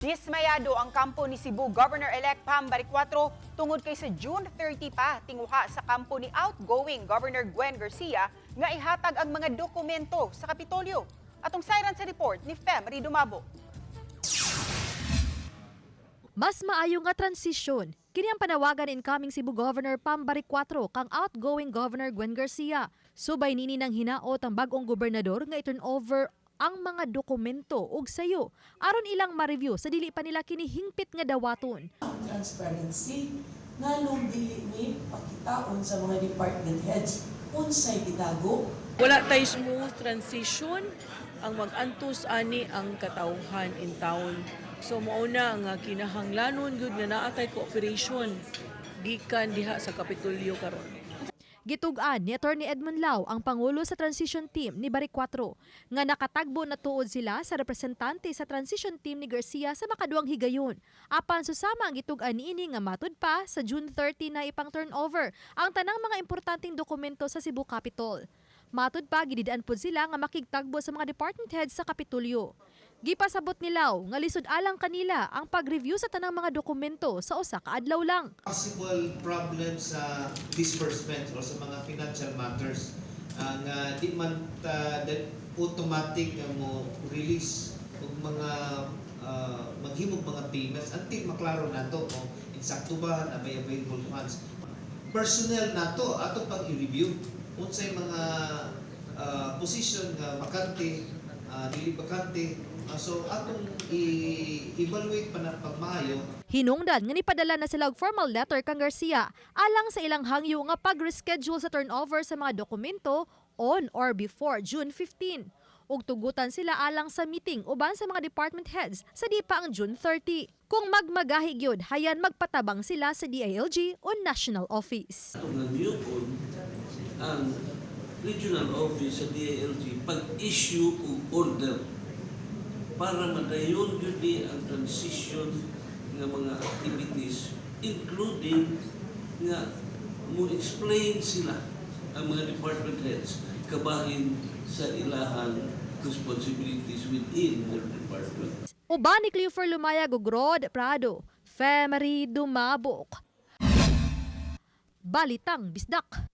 Dismayado ang kampo ni Cebu Governor-elect Pam Baricuatro tungod kay sa June 30 pa tinguha sa kampo ni outgoing Governor Gwen Garcia nga ihatag ang mga dokumento sa Kapitolyo. Atong siren sa report ni Fem Dumabo. Mas maayo nga transisyon. Kini ang panawagan incoming Cebu Governor Pam Baricuatro kang outgoing Governor Gwen Garcia. Subay nini ng hinaot ang bagong gobernador nga i-turn over ang mga dokumento ug sayo aron ilang ma-review sa dili pa nila kini hingpit nga dawaton. transparency nganong dili ni pakitaon sa mga department heads unsay gitago Wala tay smooth transition ang mag-antos ani ang katawhan in town. So mauna nga kinahanglanon gud nga naa tay cooperation gikan diha sa Kapitolyo karon. Gitugan ni Attorney Edmund Lau ang pangulo sa transition team ni Baricuatro nga nakatagbo na tuod sila sa representante sa transition team ni Garcia sa makaduang higayon. Apan susama ang gitugan niini nga matud pa sa June 30 na ipang turnover ang tanang mga importanteng dokumento sa Cebu Capitol. Matud pa gididaan pod sila nga makigtagbo sa mga department heads sa Kapitolyo. Gipasabot ni Lau nga lisod alang kanila ang pag-review sa tanang mga dokumento sa usa ka adlaw lang. possible problems sa disbursement o sa mga financial matters ang uh, di man that automatic nga mo release og mga uh, maghimog mga payments until maklaro nato kung insakto ba na may available funds personnel nato ato pag i-review unsay mga uh, position nga makante uh, dili bakante Uh, so atong i-evaluate pa na pagmaayo Hinungdan nga nipadala na sila og formal letter kang Garcia alang sa ilang hangyo nga pag-reschedule sa turnover sa mga dokumento on or before June 15. Ug tugutan sila alang sa meeting uban sa mga department heads sa di pa ang June 30. Kung magmagahi gyud hayan magpatabang sila sa DILG o National Office. Ang regional office sa DILG pag-issue og order para madayon yun di ang transition ng mga activities including nga mo explain sila ang mga department heads kabahin sa ilahang responsibilities within their department. Uban ni Cleofer Lumayag ug Rod Prado, Femery Dumabok. Balitang Bisdak.